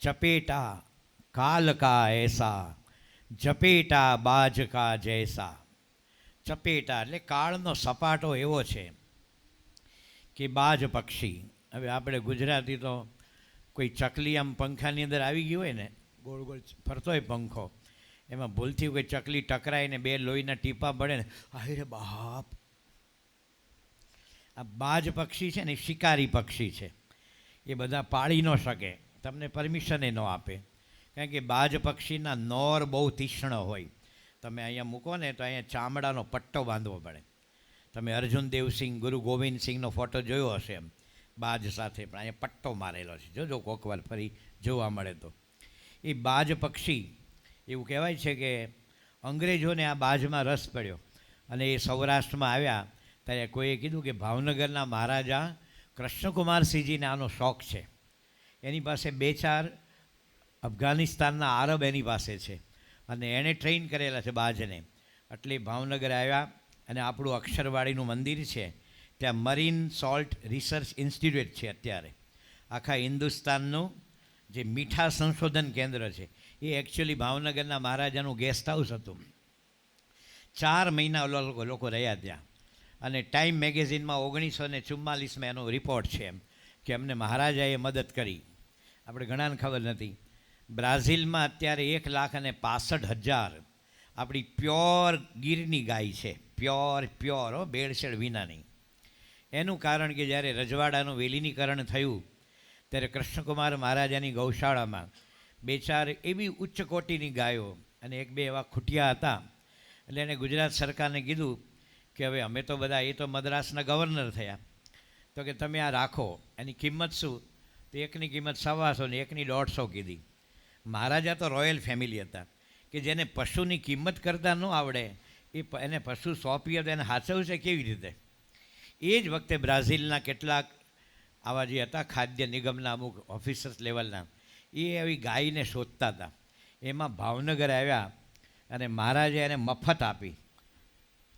ચપેટા કાલ કા એસા ઝપેટા બાજ કા જૈસા ચપેટા એટલે કાળનો સપાટો એવો છે કે બાજ પક્ષી. હવે આપણે ગુજરાતી તો કોઈ ચકલી આમ પંખાની અંદર આવી ગયું હોય ને, ગોળ ગોળ ફરતો હોય પંખો, એમાં ભૂલથી કોઈ ચકલી ટકરાય ને બે લોહીના ટીપા પડે ને અરે બાપ! આ બાજ પક્ષી છે ને, શિકારી પક્ષી છે. એ બધા પાળી ન શકે. તમને પરમિશન એ ન આપે. કારણ કે બાજ પક્ષીના નોર બહુ તીક્ષ્ણ હોય. તમે અહીંયા મૂકો ને તો અહીંયા ચામડાનો પટ્ટો બાંધવો પડે. તમે અર્જુન દેવસિંહ ગુરુ ગોવિંદ સિંહનો ફોટો જોયો હશે એમ. બાજ સાથે પણ અહીંયા પટ્ટો મારેલો છે. જોજો કોક વાર ફરી જોવા મળે તો. એ બાજ પક્ષી, એવું કહેવાય છે કે અંગ્રેજોને આ બાજમાં રસ પડ્યો. અને એ સૌરાષ્ટ્રમાં આવ્યા, ત્યારે કોઈએ કીધું કે ભાવનગરના મહારાજા કૃષ્ણકુમારસિંહજીને આનો શોખ છે. એની પાસે બે ચાર અફઘાનિસ્તાનના આરબ એની પાસે છે. અને એણે ટ્રેન કરેલા છે બાજને. એટલે ભાવનગર આવ્યા અને આપણું અક્ષરવાડીનું મંદિર છે. ત્યાં મરીન સોલ્ટ રિસર્ચ ઇન્સ્ટિટ્યૂટ છે અત્યારે. આખા હિન્દુસ્તાનનું જે મીઠા સંશોધન કેન્દ્ર છે. એ એકચ્યુઅલી ભાવનગરના મહારાજાનું ગેસ્ટ હાઉસ હતું. ચાર મહિના લોકો રહ્યા ત્યાં. અને ટાઈમ મેગેઝિનમાં ઓગણીસો ને ચુમ્માલીસમાં એનો રિપોર્ટ છે એમ, કે અમને મહારાજાએ મદદ કરી. આપણે ઘણાને ખબર નથી. બ્રાઝિલમાં અત્યારે એક લાખ અને પાસઠ હજાર આપણી પ્યોર ગીરની ગાય છે. પ્યોર પ્યોર, હો બેડશેડ વિનાની. એનું કારણ કે જ્યારે રજવાડાનું વેલીનીકરણ થયું, ત્યારે કૃષ્ણકુમાર મહારાજાની ગૌશાળામાં બે ચાર એવી ઉચ્ચ કોટીની ગાયો અને એક બે એવા ખૂટિયા હતા. એટલે એને ગુજરાત સરકારને કીધું કે હવે અમે તો બધા, એ તો મદ્રાસના ગવર્નર થયા. તો કે તમે આ રાખો. એની કિંમત શું? તો એકની કિંમત સવાસો ને એકની દોઢસો કીધી. મહારાજા તો રોયલ ફેમિલી હતા, કે જેને પશુની કિંમત કરતાં ન આવડે, એ એને પશુ સોંપીએ તો એને હાચવશે કેવી રીતે? એ જ વખતે બ્રાઝિલના કેટલાક આવા જે હતા, ખાદ્ય નિગમના અમુક ઓફિસર્સ લેવલના એ આવી ગાયને શોધતા હતા. એમાં ભાવનગર આવ્યા અને મહારાજે એને મફત આપી.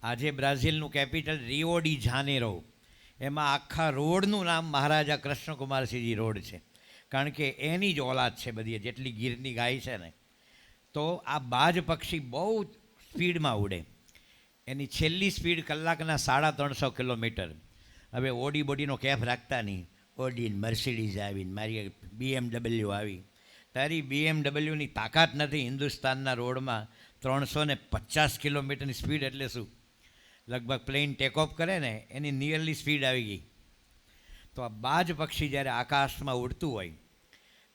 આજે બ્રાઝિલનું કેપિટલ રિયોડી જાનેરો એમાં આખા રોડનું નામ મહારાજા કૃષ્ણકુમારસિંહજી રોડ છે. કારણ કે એની જ ઓલાદ છે બધી જેટલી ગીરની ગાય છે ને, તો આ બાજ પક્ષી બહુ સ્પીડમાં ઉડે. એની છેલ્લી સ્પીડ કલાકના સાડા ત્રણસો કિલોમીટર. હવે ઓડી બોડીનો કેફ રાખતા નહીં. ઓડીન મર્સિડીઝ આવીને, મારી બીએમડબલ્યુ આવી. તારી બીએમડબલ્યુની તાકાત નથી હિન્દુસ્તાનના રોડમાં ત્રણસો ને પચાસ કિલોમીટરની સ્પીડ એટલે શું? લગભગ પ્લેન ટેકઓફ કરે ને, એની નિયરલી સ્પીડ આવી ગઈ. તો આ બાજ પક્ષી જ્યારે આકાશમાં ઉડતું હોય,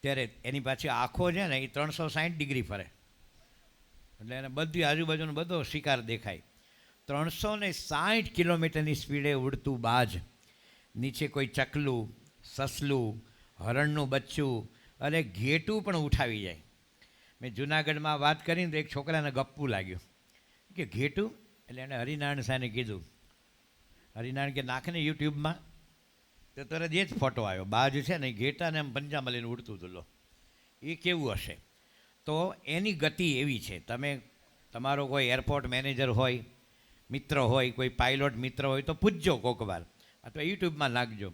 ત્યારે એની પાછી આંખો છે ને એ ત્રણસો સાઠ ડિગ્રી ફરે. એટલે એને બધી આજુબાજુનો બધો શિકાર દેખાય. ત્રણસો ને સાઠ કિલોમીટરની સ્પીડે ઉડતું બાજ. નીચે કોઈ ચકલું, સસલું, હરણનું બચ્ચું અને ઘેટું પણ ઉઠાવી જાય. મેં જુનાગઢમાં વાત કરીને તો એક છોકરાને ગપ્પું લાગ્યું. કે ઘેટું? એટલે એણે હરિનારાયણ સાહેને કીધું. હરિનારાયણ કે નાખને યુટ્યુબમાં? તો તરત એ જ ફોટો આવ્યો. બાજ છે ને ઘેટાને એમ પંજામાં લઈને ઉડતું હતું, લો. એ કેવું હશે? તો એની ગતિ એવી છે. તમે, તમારો કોઈ એરપોર્ટ મેનેજર હોય, મિત્ર હોય, કોઈ પાયલોટ મિત્ર હોય, તો પૂછજો કોક વાર. અથવા યુટ્યુબમાં નાખજો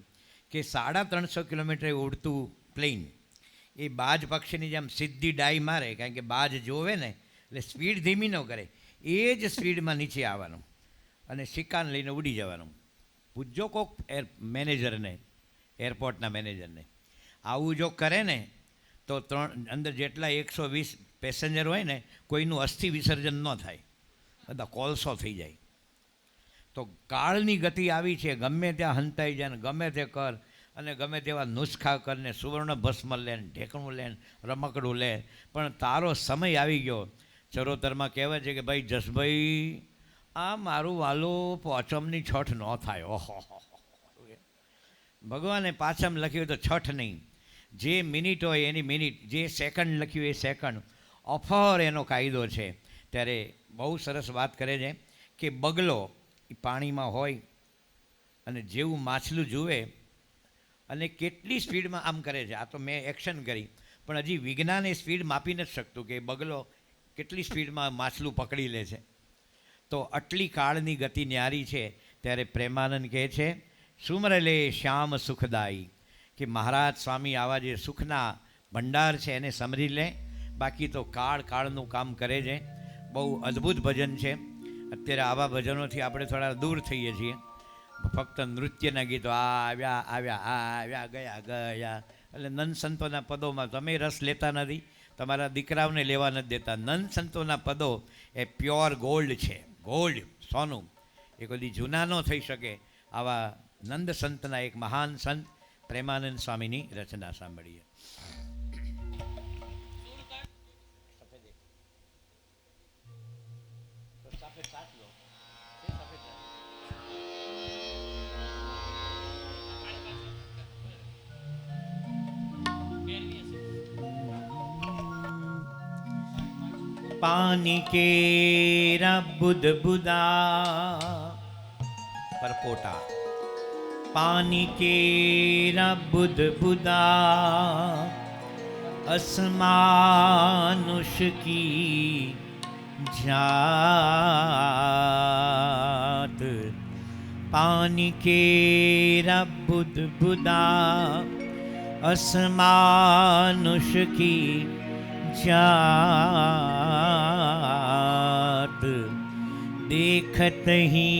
કે સાડા ત્રણસો કિલોમીટરે ઉડતું પ્લેન, એ બાજ પક્ષીની જેમ સીધી ડાઈ મારે, કારણ કે બાજ જોવે ને, એટલે સ્પીડ ધીમી ન કરે. એ જ સ્પીડમાં નીચે આવવાનું અને શિકાન લઈને ઉડી જવાનું. પૂછજો કોક એર, મેનેજરને, એરપોર્ટના મેનેજરને. આવું જો કરે ને, તો ત્રણ, અંદર જેટલા એકસો વીસ પેસેન્જર હોય ને, કોઈનું અસ્થિ વિસર્જન ન થાય. બધા કોલસો થઈ જાય. તો કાળની ગતિ આવી છે, ગમે ત્યાં હંતાઈ જાય ગમે તે કર, અને ગમે તેવા નુસ્ખા કરીને સુવર્ણ ભસ્મ લે ઢેકણું લે રમકડું લે. પણ તારો સમય આવી ગયો ચરોતરમાં કહેવાય છે કે ભાઈ, જસભાઈ, આ મારું વાલો પોચમની છઠ ન થાય. ઓહો ભગવાને પાછમ લખ્યું તો છઠ નહીં. જે મિનિટ હોય એની મિનિટ, જે સેકન્ડ લખ્યું એ સેકન્ડ. ઓફર એનો કાયદો છે. ત્યારે બહુ સરસ વાત કરે છે કે બગલો એ પાણીમાં હોય અને જેવું માછલું જુએ અને કેટલી સ્પીડમાં આમ કરે છે. આ તો મેં એક્શન કરી. પણ હજી વિજ્ઞાન એ સ્પીડ માપી નથી શકતું કે બગલો કેટલી સ્પીડમાં માછલું પકડી લે છે. તો આટલી કાળની ગતિ ન્યારી છે, ત્યારે પ્રેમાનંદ કહે છે સુમરલે શ્યામ સુખદાયી. કે મહારાજ સ્વામી આવા જે સુખના ભંડાર છે, એને સમરી લે. બાકી તો કાળ કાળનું કામ કરે છે. બહુ અદ્ભુત ભજન છે. અત્યારે આવા ભજનોથી આપણે થોડા દૂર થઈએ છીએ. ફક્ત નૃત્યના ગીતો, આવ્યા આવ્યા આવ્યા, ગયા ગયા. એટલે નંદ સંતોના પદોમાં તમે રસ લેતા નથી. તમારા દીકરાઓને લેવા નથી દેતા. નંદ સંતોના પદો એ પ્યોર ગોલ્ડ છે. ગોલ્ડ, સોનું. એ કદી જૂના ન થઈ શકે આવા નંદ સંતના એક મહાન સંત પ્રેમાનંદ સ્વામીની રચના સાંભળીએ. पानी केरा बुद बुदा परपोटा पानी केरा बुद बुदा असमानुष की जात पानी केरा बुद बुदा असमानुष की जात देखत ही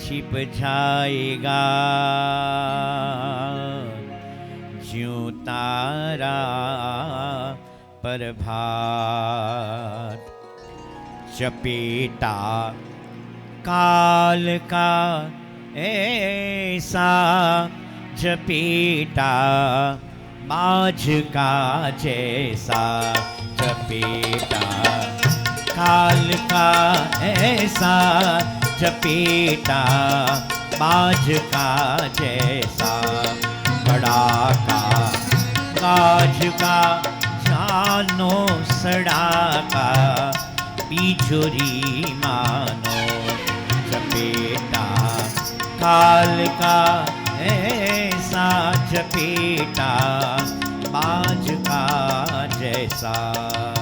छिप जाएगा ज्यों तारा प्रभात चपेटा काल का ऐसा चपेटा बाज का जैसा चपेटा काल का ऐसा चपेटा बाज का जैसा बड़ा का काज का जानो सड़ा का बिछुरी मानो चपेटा काल का ऐसा चपेटा बाज का जैसा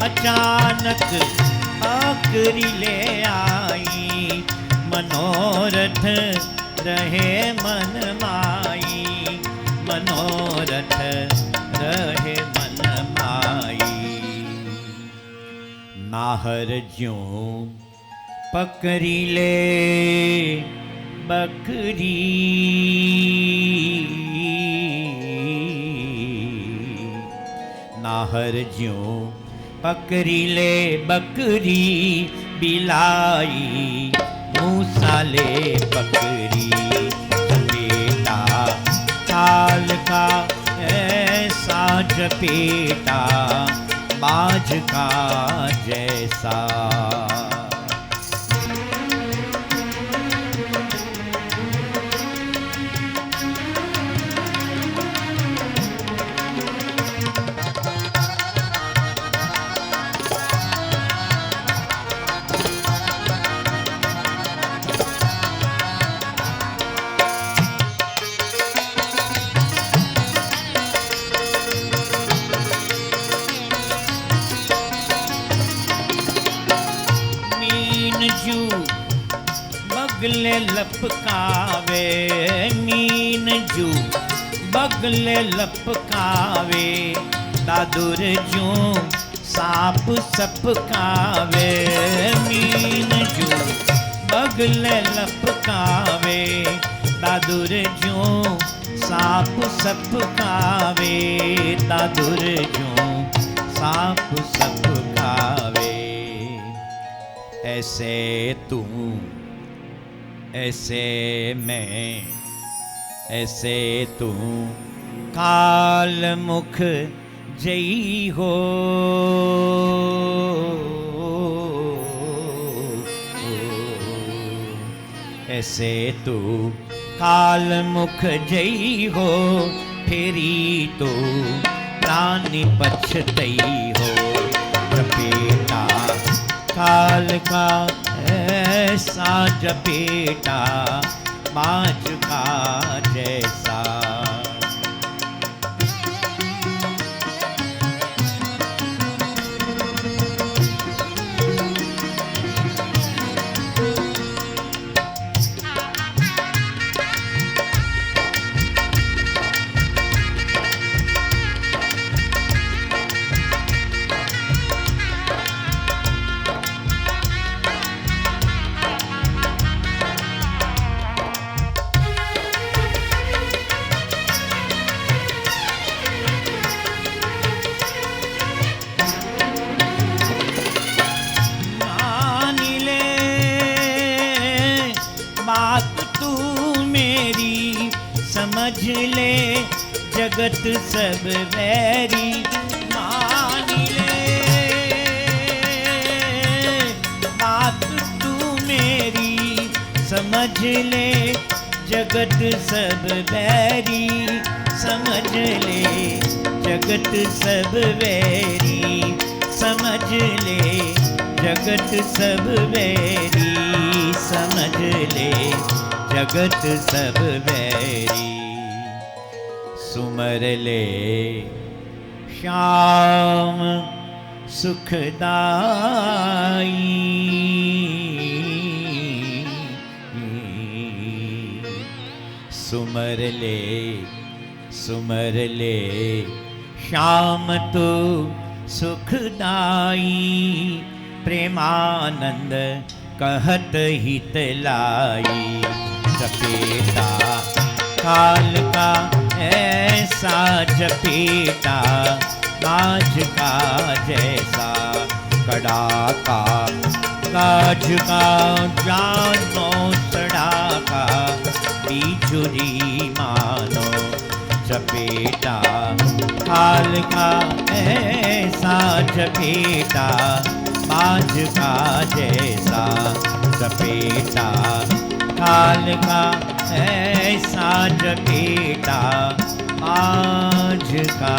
અચાનક આકરી લે આઈ મનોરથ રહે મન માઈ મનોરથ રહે મન માઈ નાહર જ્યો પકરી લે બકરી નાહર જ્યો पकड़ी ले बकरी बिलाई मूसा ले बकरी बेटा काल का ऐसा जपेटा बाज का जैसा बगले लपकावे मीन जू बगले लपकावे दादुर जू साप सपकावे मीन जू बगले लपकावे दादुर जू साप सपकावे दादुर जू साप सपकावे ऐसे तू ऐसे मैं ऐसे तू काल मुख जई हो ऐसे तू काल मुख जई हो फेरी तो प्राणी पछतई हो जपेटा काल का સાંજ પીટા પાંચ કાજે सब वैरी मान ले बात तू मेरी समझ ले जगत सब वैरी समझ ले जगत सब वैरी समझ ले जगत सब वैरी समझ ले जगत सब वैरी सुमर ले श्याम सुखदाई सुमर ले सुमर ले श्याम तो सुखदाई प्रेमानंद कहत हित लाई जपेटा काल का ऐसा जपेटा काज का जैसा कड़ा का काज का जानो सड़ा का बिजुरी मानो चपेटा काल का ऐसा चपेटा बाज का जैसा चपेटा काल का ऐसा चपेटा बाज का